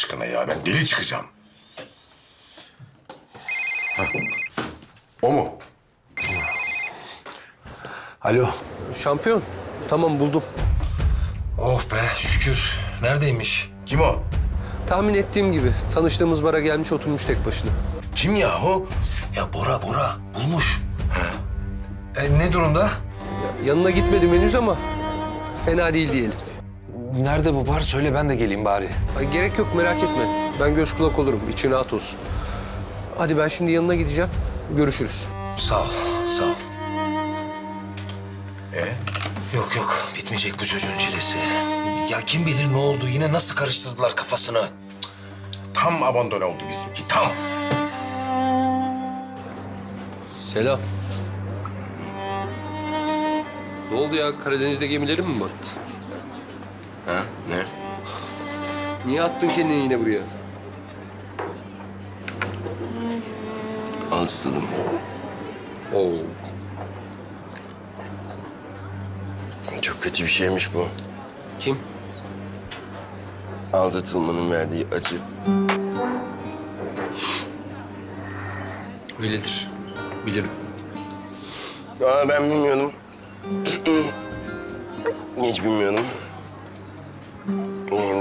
aşkına ya? Ben deli çıkacağım. Hah. O mu? Alo. Şampiyon. Tamam buldum. Oh be şükür. Neredeymiş? Kim o? Tahmin ettiğim gibi tanıştığımız bara gelmiş oturmuş tek başına. Kim yahu? Ya Bora Bora bulmuş. E, ne durumda? Yanına gitmedim henüz ama fena değil diyelim. Nerede bu bar? Söyle ben de geleyim bari. Ay, gerek yok merak etme. Ben göz kulak olurum. İçin rahat olsun. Hadi ben şimdi yanına gideceğim. Görüşürüz. Sağ ol, sağ ol. E? Yok yok bitmeyecek bu çocuğun çilesi. Ya kim bilir ne oldu? Yine nasıl karıştırdılar kafasını? Tam abandone oldu bizimki, tam. Selam. Ne oldu ya? Karadeniz'de gemilerin mi battı? Ne? Niye attın kendini yine buraya? Alsızladım. Oo. Çok kötü bir şeymiş bu. Kim? Aldatılmanın verdiği acı. Öyledir. Bilirim. Aa, ben bilmiyordum. Hiç bilmiyordum.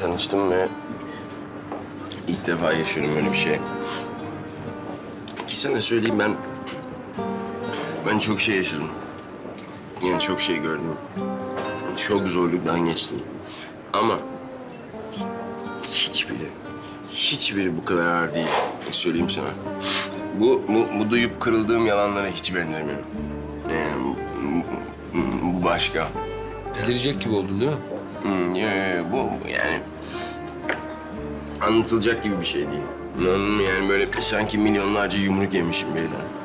Tanıştım ve ilk defa yaşıyorum öyle bir şey. Ki sana söyleyeyim ben... Ben çok şey yaşadım. Yani çok şey gördüm. Çok zorluktan geçtim. Ama hiçbiri, hiçbiri bu kadar ağır değil. Söyleyeyim sana. Bu, bu, bu duyup kırıldığım yalanlara hiç benzemiyor. Yani bu başka. Delirecek gibi oldun değil mi? Hmm, yo, yo, yo, bu yani anlatılacak gibi bir şey değil. Anladın mı? Yani böyle sanki milyonlarca yumruk yemişim birden.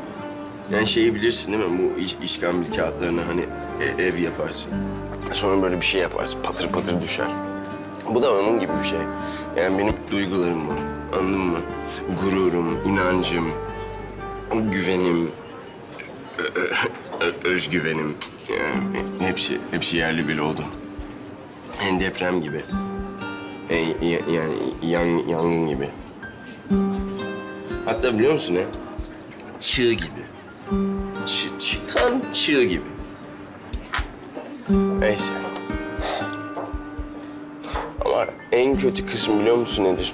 Yani şeyi bilirsin değil mi? Bu iş, işkambil kağıtlarına hani e- ev yaparsın. Sonra böyle bir şey yaparsın, patır patır düşer. Bu da onun gibi bir şey. Yani benim duygularım var. Anladın mı? Gururum, inancım, güvenim, özgüvenim. Yani hepsi, hepsi yerli bir oldu. Yani deprem gibi. E, y- yani yan, yangın gibi. Hatta biliyor musun ne? Çığ gibi. Çığ, çıkan çığ gibi. Neyse. Ama en kötü kısmı biliyor musun nedir?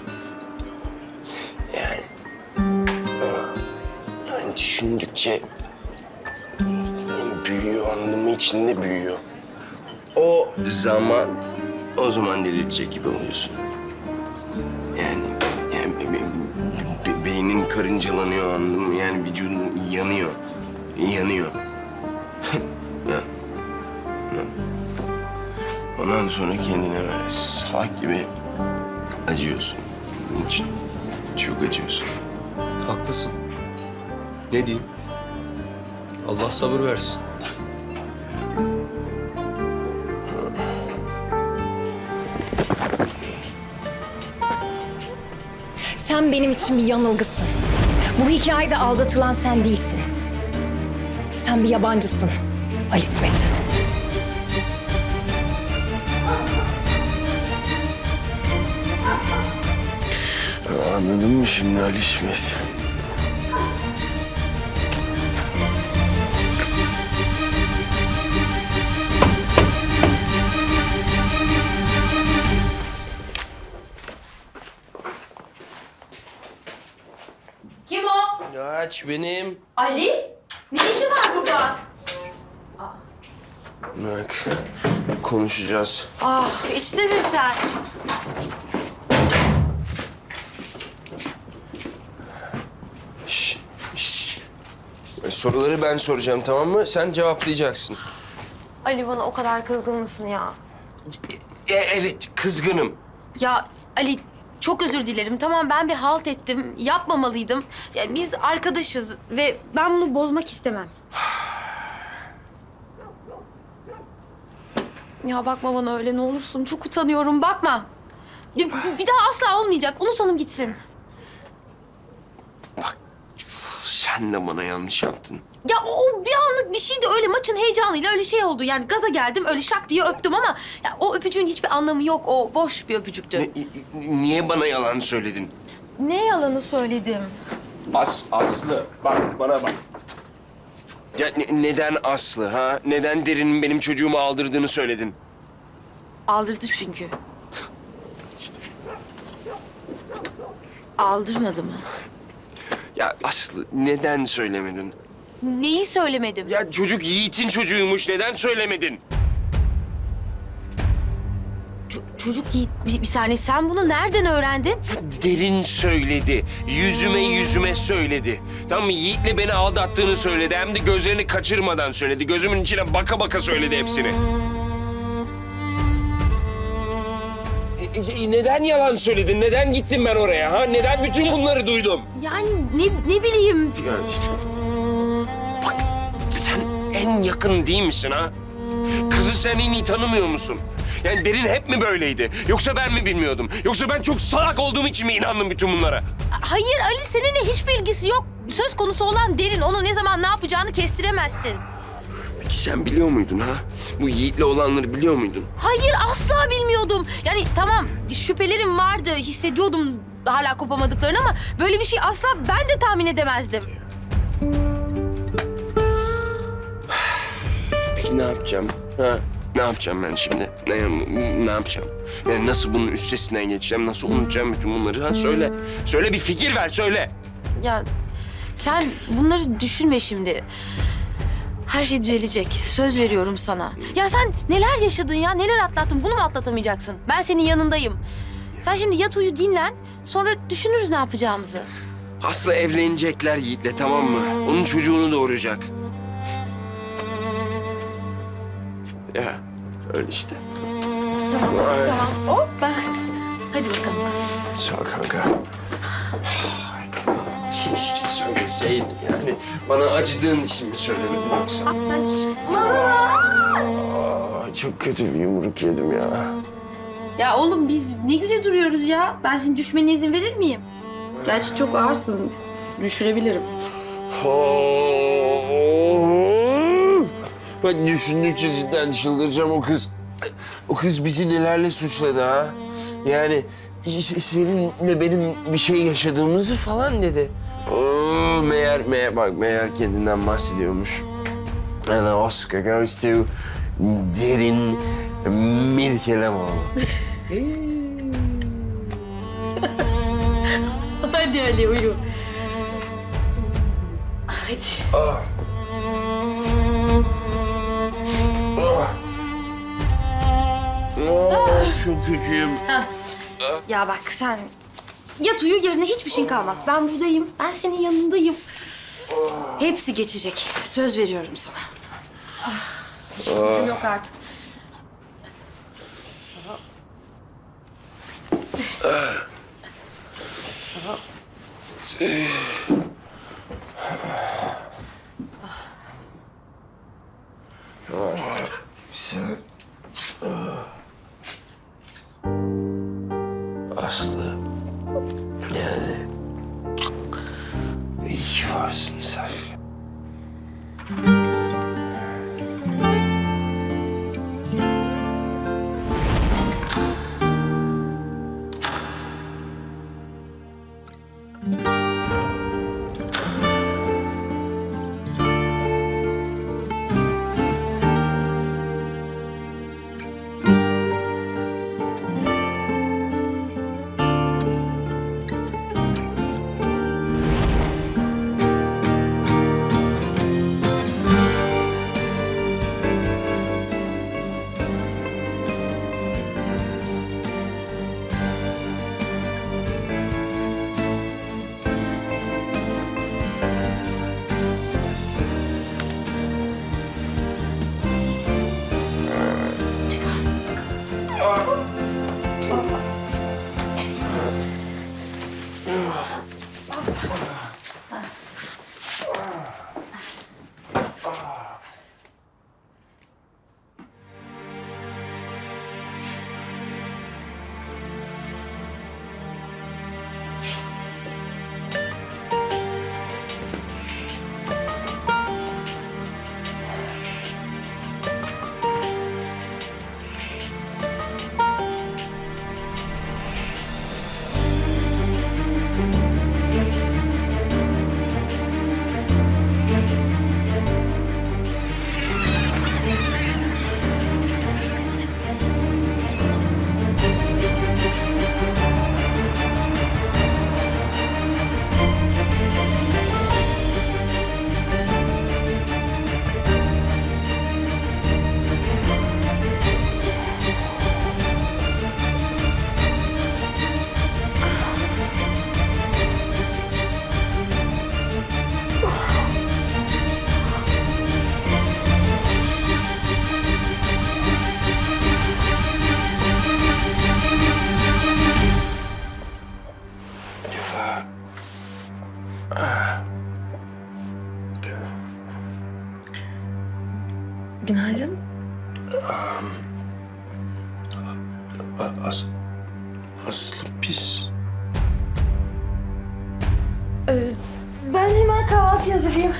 Yani... Yani düşündükçe büyüyor, anlamı içinde büyüyor. O zaman, o zaman delirecek gibi oluyorsun. Yani, yani be- be- be- beynin karıncalanıyor anladın mı? Yani vücudun yanıyor, yanıyor. ya. ya. Ondan sonra kendine böyle salak gibi acıyorsun. Ç- Çok acıyorsun. Haklısın. Ne diyeyim? Allah sabır versin. Sen benim için bir yanılgısın. Bu hikayede aldatılan sen değilsin. Sen bir yabancısın. Ali İsmet. Anladın mı şimdi Ali İsmet? O? Aç benim. Ali? Ne işi var burada? Bak, konuşacağız. Ah içtin mi sen? Şş, şş. Soruları ben soracağım tamam mı? Sen cevaplayacaksın. Ali bana o kadar kızgın mısın ya? E, evet, kızgınım. Ya Ali çok özür dilerim. Tamam ben bir halt ettim. Yapmamalıydım. Ya, biz arkadaşız ve ben bunu bozmak istemem. Ya bakma bana öyle ne olursun. Çok utanıyorum bakma. Bir, bir daha asla olmayacak. Unutalım gitsin. Sen Sen de bana yanlış yaptın. Ya o, o bir anlık bir şeydi öyle maçın heyecanıyla öyle şey oldu. Yani gaza geldim öyle şak diye öptüm ama ya, o öpücüğün hiçbir anlamı yok. O boş bir öpücüktü. Ne- niye bana yalan söyledin? Ne yalanı söyledim? As, Aslı bak bana bak. Ya ne- neden Aslı ha? Neden derinin benim çocuğumu aldırdığını söyledin? Aldırdı çünkü. Aldırmadı mı? Ya Aslı neden söylemedin? Neyi söylemedim? Ya çocuk Yiğit'in çocuğuymuş neden söylemedin? Ç- çocuk Yiğit, bir, bir saniye sen bunu nereden öğrendin? Derin söyledi. Yüzüme yüzüme söyledi. Tamam mı? Yiğit'le beni aldattığını söyledi. Hem de gözlerini kaçırmadan söyledi. Gözümün içine baka baka söyledi hepsini. E, e, Neden yalan söyledin? Neden gittim ben oraya? Ha? Neden bütün bunları duydum? Yani ne, ne bileyim. Ya işte. En yakın değil misin ha? Kızı sen en iyi tanımıyor musun? Yani derin hep mi böyleydi? Yoksa ben mi bilmiyordum? Yoksa ben çok salak olduğum için mi inandım bütün bunlara? Hayır Ali seninle hiçbir ilgisi yok. Söz konusu olan derin. Onun ne zaman ne yapacağını kestiremezsin. Peki sen biliyor muydun ha? Bu Yiğit'le olanları biliyor muydun? Hayır asla bilmiyordum. Yani tamam şüphelerim vardı. Hissediyordum hala kopamadıklarını ama böyle bir şey asla ben de tahmin edemezdim. Ne yapacağım? Ha? Ne yapacağım ben şimdi? Ne, ne yapacağım? Yani nasıl bunun üstesinden geçeceğim? Nasıl unutacağım bütün bunları? Ha söyle. Söyle bir fikir ver söyle. Ya sen bunları düşünme şimdi. Her şey düzelecek. Söz veriyorum sana. Ya sen neler yaşadın ya? Neler atlattın? Bunu mu atlatamayacaksın? Ben senin yanındayım. Sen şimdi yat uyu dinlen. Sonra düşünürüz ne yapacağımızı. Aslı evlenecekler Yiğit'le tamam mı? Onun çocuğunu doğuracak. Ya öyle işte. Tamam, tamam. Hoppa. Hadi bakalım. Sağ ol kanka. Keşke söyleseydin yani. Bana acıdığın için mi söylemedin yoksa? Aa, çok kötü bir yumruk yedim ya. Ya oğlum biz ne güne duruyoruz ya? Ben senin düşmene izin verir miyim? Gerçi çok ağırsın. Düşürebilirim. Ben düşündükçe cidden çıldıracağım o kız. O kız bizi nelerle suçladı ha? Yani seninle benim bir şey yaşadığımızı falan dedi. Oo, meğer, meğer bak meğer kendinden bahsediyormuş. And Oscar goes to Derin Mirkelemoğlu. Hadi Ali uyu. Hadi. Aa, çok kötüyüm. Ya bak sen yat uyu yerine hiçbir şeyin kalmaz. Ben buradayım. Ben senin yanındayım. Hepsi geçecek. Söz veriyorum sana. Ah, gücüm yok artık. Sen... Aslı... あ As, Aslı pis. Ben hemen kahvaltı hazırlayayım.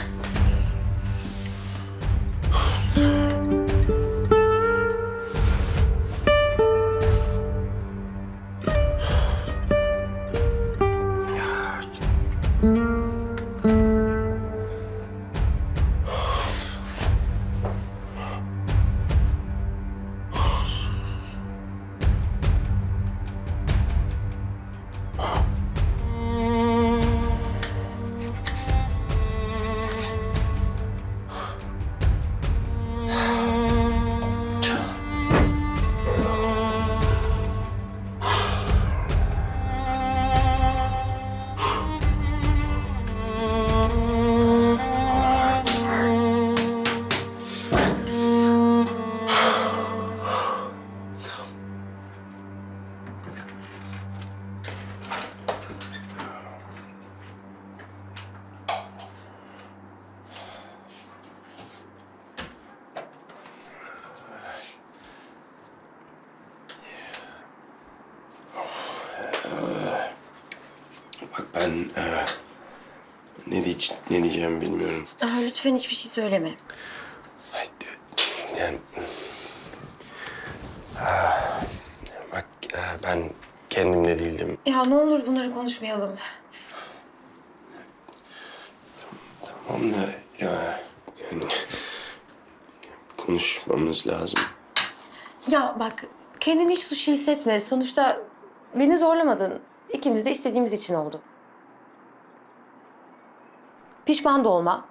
Diyeceğimi bilmiyorum. Aa, lütfen hiçbir şey söyleme. Haydi, Yani... Ah, Bak e, ben kendimde değildim. Ya ne olur bunları konuşmayalım. Tamam da ya yani konuşmamız lazım. Ya bak kendini hiç suçlu hissetme. Sonuçta beni zorlamadın. İkimiz de istediğimiz için oldu. Pişman da olma.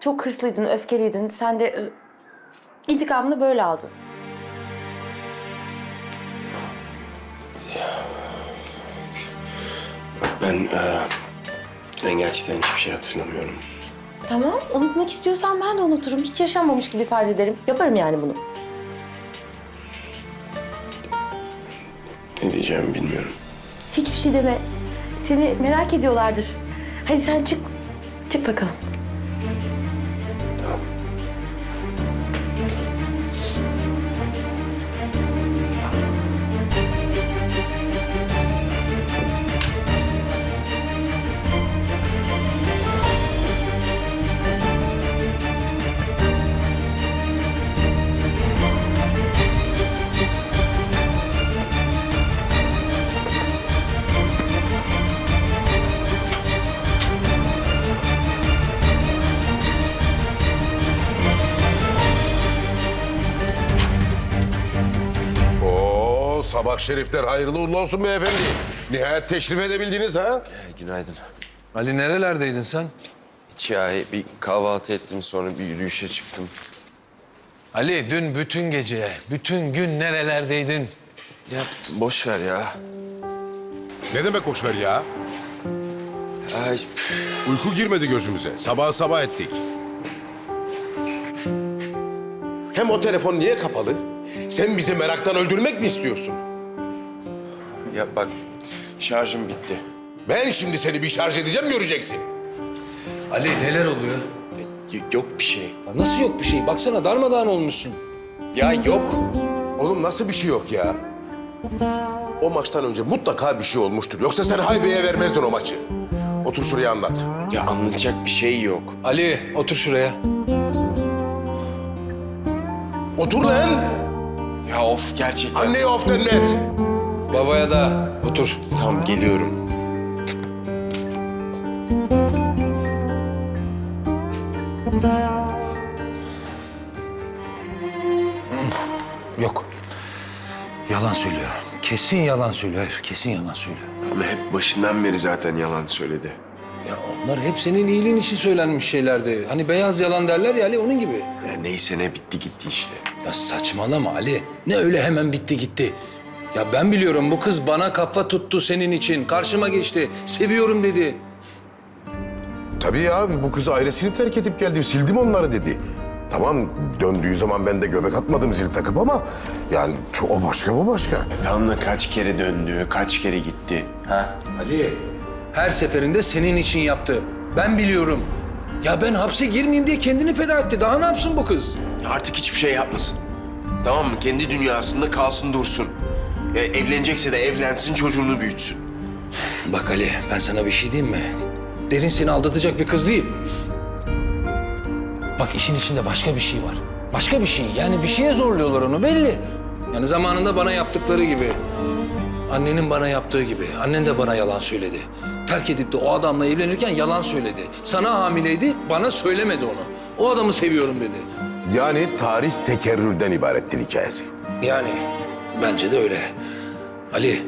Çok hırslıydın, öfkeliydin. Sen de e, intikamını böyle aldın. Ben e, ben gerçekten hiçbir şey hatırlamıyorum. Tamam, unutmak istiyorsan ben de unuturum. Hiç yaşanmamış gibi farz ederim. Yaparım yani bunu. Ne diyeceğimi bilmiyorum. Hiçbir şey deme. Seni merak ediyorlardır. Hadi sen çık. Çık bakalım. Sabah şerifler hayırlı uğurlu olsun beyefendi. Nihayet teşrif edebildiniz ha? Günaydın. Ali nerelerdeydin sen? Hiç ya bir kahvaltı ettim sonra bir yürüyüşe çıktım. Ali dün bütün gece, bütün gün nerelerdeydin? Ya boş ver ya. Ne demek boş ver ya? Ay, püf. Uyku girmedi gözümüze. Sabah sabah ettik. Hem o telefon niye kapalı? Sen bizi meraktan öldürmek mi istiyorsun? Ya bak şarjım bitti. Ben şimdi seni bir şarj edeceğim göreceksin. Ali neler oluyor? Y- yok bir şey. Ya nasıl yok bir şey? Baksana darmadağın olmuşsun. Ya yok. Oğlum nasıl bir şey yok ya? O maçtan önce mutlaka bir şey olmuştur. Yoksa sen haybeye vermezdin o maçı. Otur şuraya anlat. Ya anlatacak bir şey yok. Ali otur şuraya. Otur lan. Ya of gerçekten. Anneye of denmez. Babaya da otur. Tamam geliyorum. Yok. Yalan söylüyor. Kesin yalan söylüyor. Hayır, kesin yalan söylüyor. Ama hep başından beri zaten yalan söyledi. Ya onlar hep senin iyiliğin için söylenmiş şeylerdi. Hani beyaz yalan derler ya Ali onun gibi. Ya neyse ne bitti gitti işte. Ya saçmalama Ali. Ne öyle hemen bitti gitti. Ya ben biliyorum bu kız bana kafa tuttu senin için. Karşıma geçti. Seviyorum dedi. Tabii ya bu kız ailesini terk edip geldim. Sildim onları dedi. Tamam döndüğü zaman ben de göbek atmadım zil takıp ama yani o başka bu başka. Damla kaç kere döndü, kaç kere gitti. Ha? Ali her seferinde senin için yaptı. Ben biliyorum. Ya ben hapse girmeyeyim diye kendini feda etti. Daha ne yapsın bu kız? Ya artık hiçbir şey yapmasın. Tamam mı? Kendi dünyasında kalsın dursun. E, evlenecekse de evlensin çocuğunu büyütsün. Bak Ali ben sana bir şey diyeyim mi? Derin seni aldatacak bir kız değil. Bak işin içinde başka bir şey var. Başka bir şey. Yani bir şeye zorluyorlar onu belli. Yani zamanında bana yaptıkları gibi. Annenin bana yaptığı gibi. Annen de bana yalan söyledi. Terk edip de o adamla evlenirken yalan söyledi. Sana hamileydi, bana söylemedi onu. O adamı seviyorum dedi. Yani tarih tekerrürden ibarettir hikayesi. Yani bence de öyle. Ali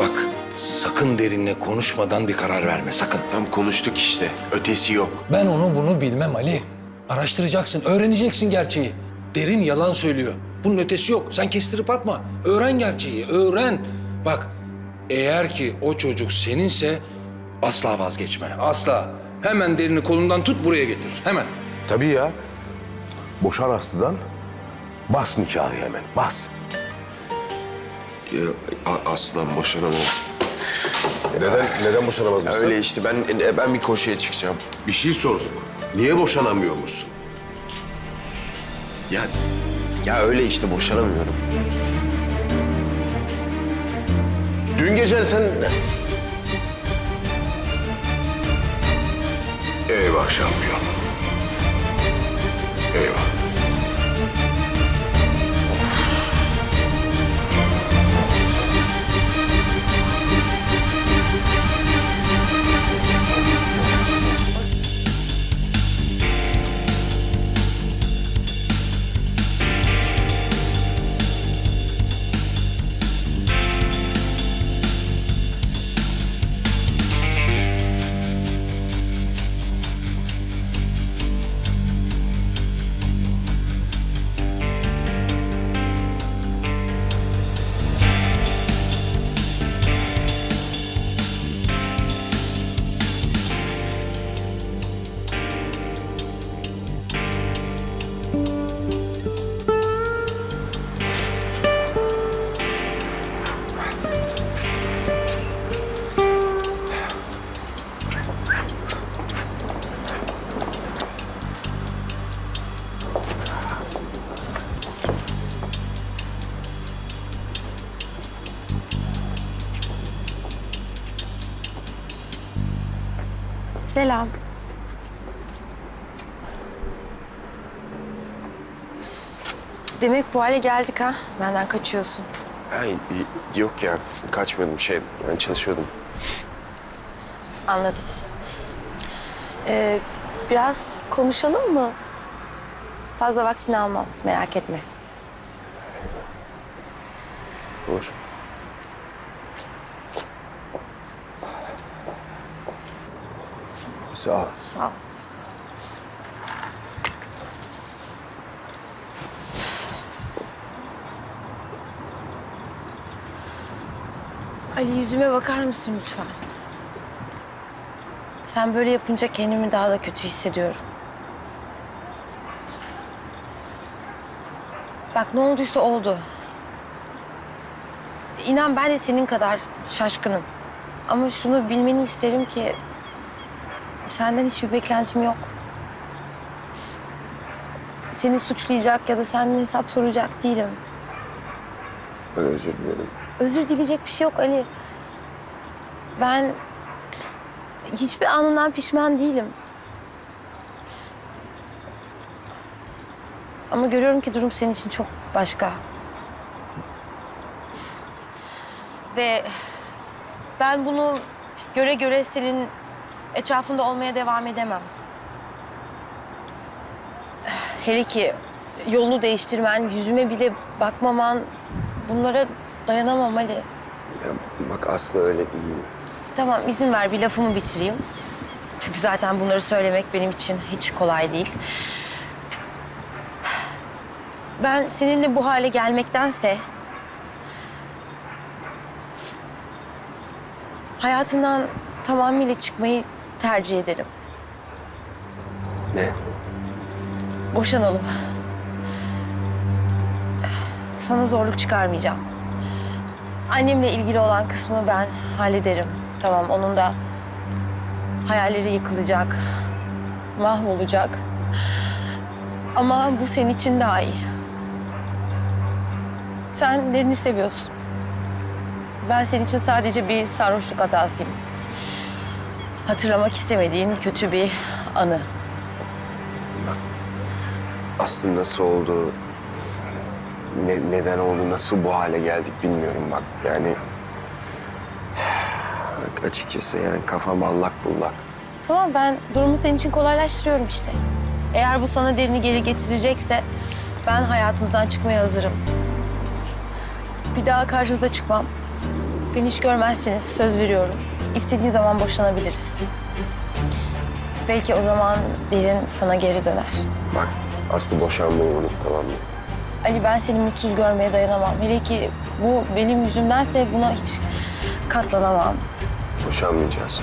bak sakın derinle konuşmadan bir karar verme sakın. Tam konuştuk işte. Ötesi yok. Ben onu bunu bilmem Ali. Araştıracaksın, öğreneceksin gerçeği. Derin yalan söylüyor. Bunun ötesi yok. Sen kestirip atma. Öğren gerçeği, öğren. Bak, eğer ki o çocuk seninse asla vazgeçme, asla. Hemen derini kolundan tut buraya getir, hemen. Tabii ya. Boşan Aslı'dan bas nikahı hemen, bas. A- aslan boşanamam. Neden, neden boşanamaz mısın? öyle işte ben e, ben bir koşuya çıkacağım. Bir şey sordum. Niye boşanamıyor musun? Ya ya öyle işte boşanamıyorum. Dün gece sen... Eyvah şampiyon. Eyvah. Selam. Demek bu hale geldik ha. Benden kaçıyorsun. Ay yok ya kaçmadım şey ben çalışıyordum. Anladım. Ee, biraz konuşalım mı? Fazla vaktini almam. Merak etme. Olur. Sağ ol. Sağ ol. Ali yüzüme bakar mısın lütfen? Sen böyle yapınca kendimi daha da kötü hissediyorum. Bak ne olduysa oldu. İnan ben de senin kadar şaşkınım. Ama şunu bilmeni isterim ki Senden hiçbir beklentim yok. Seni suçlayacak ya da senden hesap soracak değilim. Ben özür dilerim. Özür dileyecek bir şey yok Ali. Ben hiçbir anından pişman değilim. Ama görüyorum ki durum senin için çok başka. Ve ben bunu göre göre senin etrafında olmaya devam edemem. Hele ki yolunu değiştirmen, yüzüme bile bakmaman bunlara dayanamam Ali. Ya bak Aslı öyle değil. Tamam izin ver bir lafımı bitireyim. Çünkü zaten bunları söylemek benim için hiç kolay değil. Ben seninle bu hale gelmektense... ...hayatından tamamıyla çıkmayı tercih ederim. Ne? Boşanalım. Sana zorluk çıkarmayacağım. Annemle ilgili olan kısmı ben hallederim. Tamam onun da hayalleri yıkılacak. mahvolacak. Ama bu senin için daha iyi. Sen derini seviyorsun. Ben senin için sadece bir sarhoşluk hatasıyım. Hatırlamak istemediğin kötü bir anı. Aslında nasıl oldu, ne- neden oldu, nasıl bu hale geldik bilmiyorum bak. Yani açıkçası yani kafam allak bullak. Tamam ben durumu senin için kolaylaştırıyorum işte. Eğer bu sana derini geri getirecekse ben hayatınızdan çıkmaya hazırım. Bir daha karşınıza çıkmam. Beni hiç görmezsiniz söz veriyorum. İstediğin zaman boşanabiliriz. Belki o zaman derin sana geri döner. Bak Aslı boşanmayı unut tamam mı? Ali ben seni mutsuz görmeye dayanamam. Hele ki bu benim yüzümdense buna hiç katlanamam. Boşanmayacağız.